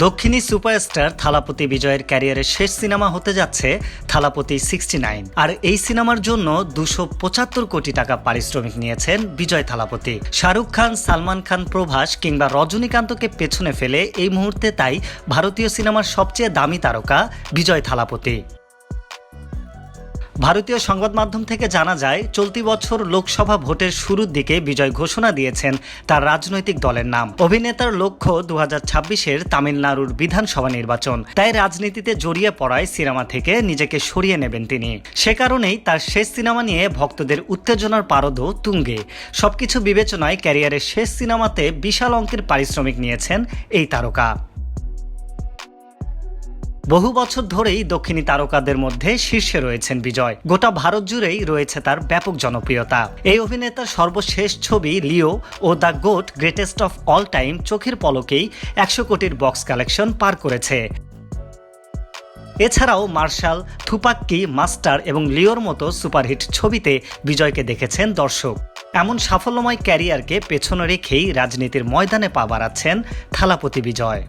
দক্ষিণী সুপারস্টার থালাপতি বিজয়ের ক্যারিয়ারের শেষ সিনেমা হতে যাচ্ছে থালাপতি সিক্সটি নাইন। আর এই সিনেমার জন্য দুশো পঁচাত্তর কোটি টাকা পারিশ্রমিক নিয়েছেন বিজয় থালাপতি। শাহরুখ খান, সালমান খান, প্রভাস কিংবা রজনীকান্তকে পেছনে ফেলে এই মুহূর্তে তাই ভারতীয় সিনেমার সবচেয়ে দামি তারকা বিজয় থালাপতি। ভারতীয় সংবাদ মাধ্যম থেকে জানা যায়, চলতি বছর লোকসভা ভোটের শুরুর দিকে বিজয় ঘোষণা দিয়েছেন তার রাজনৈতিক দলের নাম। অভিনেতার লক্ষ্য দু হাজার ছাব্বিশের তামিলনাড়ুর বিধানসভা নির্বাচন। তাই রাজনীতিতে জড়িয়ে পড়ায় সিনেমা থেকে নিজেকে সরিয়ে নেবেন তিনি। সে কারণেই তার শেষ সিনেমা নিয়ে ভক্তদের উত্তেজনার পারদও তুঙ্গে। সবকিছু বিবেচনায় ক্যারিয়ারের শেষ সিনেমাতে বিশাল অঙ্কের পারিশ্রমিক নিয়েছেন এই তারকা। বহু বছর ধরেই দক্ষিণী তারকাদের মধ্যে শীর্ষে রয়েছেন বিজয়। গোটা ভারত জুড়েই রয়েছে তার ব্যাপক জনপ্রিয়তা। এই অভিনেতার সর্বশেষ ছবি Leo O the GOAT greatest of all time চোখের পলকেই একশো কোটির বক্স কালেকশন পার করেছে। এছাড়াও মার্শাল, থুপাক্কি, মাস্টার এবং লিওর মতো সুপারহিট ছবিতে বিজয়কে দেখেছেন দর্শক। এমন সাফল্যময় ক্যারিয়ারকে পেছনে রেখেই রাজনীতির ময়দানে পা বাড়াচ্ছেন থালাপতি বিজয়।